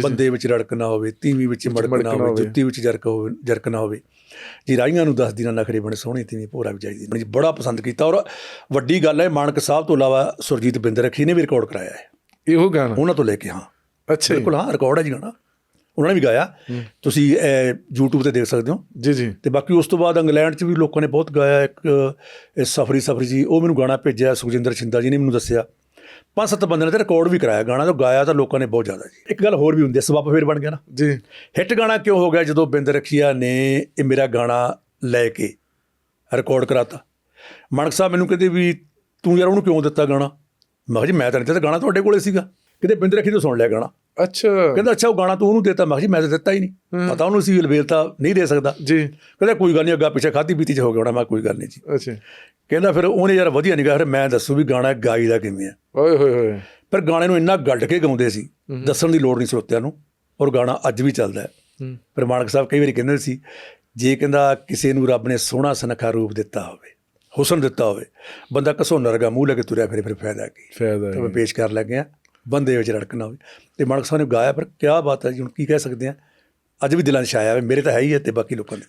ਬੰਦੇ ਵਿੱਚ ਰੜਕ ਨਾ ਹੋਵੇ ਤੀਵੀਂ ਵਿੱਚ ਮੜਕ ਮੜਕ ਨਾ ਨਾ ਹੋਵੇ। ਜੁੱਤੀ ਵਿੱਚ ਜਰਕ ਹੋਵੇ ਜਰਕ ਨਾ ਹੋਵੇ। ਜੀ ਰਾਈਆਂ ਨੂੰ ਦੱਸਦੀ ਨਾ ਨਖਰੇ ਬਣੇ ਸੋਹਣੀ ਤੀਵੀਂ ਭੋਰਾ ਵੀ ਚਾਹੀਦੀ। ਜੀ ਬੜਾ ਪਸੰਦ ਕੀਤਾ ਔਰ ਵੱਡੀ ਗੱਲ ਹੈ ਮਾਨਕ ਸਾਹਿਬ ਤੋਂ ਇਲਾਵਾ ਸੁਰਜੀਤ ਬਿੰਦਰ ਰੱਖੀ ਨੇ ਵੀ ਰਿਕਾਰਡ ਕਰਾਇਆ ਹੈ। ਇਹੋ ਗਾਣਾ? ਉਹਨਾਂ ਤੋਂ ਲੈ ਕੇ ਹਾਂ। ਅੱਛਾ ਬਿਲਕੁਲ ਹਾਂ ਰਿਕਾਰਡ ਹੈ ਜੀ ਗਾਣਾ। ਉਹਨਾਂ ਨੇ ਵੀ ਗਾਇਆ। ਤੁਸੀਂ ਇਹ YouTube ਤੇ ਦੇਖ ਸਕਦੇ ਹੋ। ਜੀ ਜੀ। ਤੇ ਬਾਕੀ ਉਸ ਤੋਂ ਬਾਅਦ ਇੰਗਲੈਂਡ 'ਚ ਵੀ ਲੋਕਾਂ ਨੇ ਬਹੁਤ ਗਾਇਆ ਇੱਕ ਸਫਰੀ ਸਫਰੀ ਜੀ ਉਹ ਮੈਨੂੰ ਗਾਣਾ ਭੇਜਿਆ ਸੁਖਜਿੰਦਰ ਛਿੰਦਾ ਜੀ ਨੇ ਮੈਨੂੰ ਦੱਸਿਆ। ਪੰਜ ਸੱਤ ਬੰਦੇ ਨੇ ਤੇ ਰਿਕਾਰਡ ਵੀ ਕਰਾਇਆ ਗਾਣਾ ਤਾਂ ਗਾਇਆ ਤਾਂ ਲੋਕਾਂ ਨੇ ਬਹੁਤ ਜ਼ਿਆਦਾ ਜੀ। ਇੱਕ ਗੱਲ ਹੋਰ ਵੀ ਹੁੰਦੀ ਹੈ ਸਬੱਬ ਫੇਰ ਬਣ ਗਿਆ ਨਾ। ਜੀ। ਹਿੱਟ ਗਾਣਾ ਕਿਉਂ ਹੋ ਗਿਆ ਜਦੋਂ ਬਿੰਦ ਰਖੀਆ ਨੇ ਇਹ ਮੇਰਾ ਗਾਣਾ ਲੈ ਕੇ ਰਿਕਾਰਡ ਕਰਾਤਾ? ਮਣਕ ਸਾਹਿਬ ਮੈਨੂੰ ਕਹਿੰਦੇ ਵੀ ਤੂੰ ਯਾਰ ਉਹਨੂੰ ਕਿਉਂ ਦਿੱਤਾ ਗਾਣਾ? ਮੈਂ ਕਿਹਾ ਜੀ ਮੈਂ ਤਾਂ ਨਹੀਂ ਦਿੱਤਾ ਗਾਣਾ ਤੁਹਾਡੇ ਕੋਲੇ ਸੀਗਾ। ਕਿਤੇ ਬਿੰਦ ਰਖੀ ਤੋਂ ਸੁਣ ਲਿਆ ਗਾਣਾ। ਅੱਛਾ। ਕਹਿੰਦਾ ਅੱਛਾ ਉਹ ਗਾਣਾ ਤੂੰ ਉਹਨੂੰ ਦਿੱਤਾ? ਮੈਂ ਕਿਹਾ ਜੀ ਮੈਂ ਤਾਂ ਦਿੱਤਾ ਹੀ ਨਹੀਂ। ਪਤਾ ਉਹਨੂੰ ਸੀ ਅਲਬੇਲ ਤਾਂ ਨਹੀਂ ਦੇ ਸਕਦਾ। ਜੀ। ਕਹਿੰਦਾ ਕੋਈ ਗੱਲ ਨਹੀਂ ਅੱਗਾ ਪਿੱਛੇ ਖਾਦੀ ਪੀਤੀ ਚ ਹੋ ਗਿਆ ਹੋਣਾ। ਮੈਂ ਕੋਈ ਗੱਲ ਨਹੀਂ ਜੀ। ਅੱਛਾ। ਕਹਿੰਦਾ ਫਿਰ ਉਹਨੇ ਯਾਰ ਵਧੀਆ ਨਹੀਂ ਗਾ ਫਿਰ ਮੈਂ ਦੱਸੂ ਵੀ ਗਾਣਾ ਗਾਈ ਦਾ ਕਿਵੇਂ ਆ। ਓਏ ਹੋਏ ਹੋਏ। ਪਰ ਗਾਣੇ ਨੂੰ ਇੰਨਾ ਗੱਡ ਕੇ ਗਾਉਂਦੇ ਸੀ ਦੱਸਣ ਦੀ ਲੋੜ ਨਹੀਂ ਸਰੋਤਿਆਂ ਨੂੰ ਔਰ ਗਾਣਾ ਅੱਜ ਵੀ ਚੱਲਦਾ ਹੈ। ਪਰ ਮਾਨਕ ਸਾਹਿਬ ਕਈ ਵਾਰੀ ਕਹਿੰਦੇ ਸੀ ਜੇ ਕਹਿੰਦਾ ਕਿਸੇ ਨੂੰ ਰੱਬ ਨੇ ਸੋਹਣਾ ਸੁਨੱਖਾ ਰੂਪ ਦਿੱਤਾ ਹੋਵੇ ਹੁਸਨ ਦਿੱਤਾ ਹੋਵੇ ਬੰਦਾ ਘਸੋਨਾ ਰਗਾ ਮੂੰਹ ਲੈ ਕੇ ਤੁਰਿਆ ਫਿਰੇ ਫਿਰ ਫਾਇਦਾ ਕੀ? ਫਾਇਦਾ ਤਾਂ। ਮੈਂ ਪੇਸ਼ ਕਰ ਲੱਗਿਆ ਬੰਦੇ ਵਿੱਚ ਰੜਕਣਾ ਹੋਵੇ। ਤੇ ਮਾਨਕ ਸਾਹਿਬ ਨੇ ਗਾਇਆ ਪਰ ਕਿਆ ਬਾਤ ਹੈ ਜੀ ਹੁਣ ਕੀ ਕਹਿ ਸਕਦੇ ਆ? ਅੱਜ ਵੀ ਦਿਲਾਂ 'ਚ ਛਾਇਆ ਹੈ ਮੇਰੇ ਤਾਂ ਹੈ ਹੀ ਹੈ ਤੇ ਬਾਕੀ ਲੋਕਾਂ ਦੇ।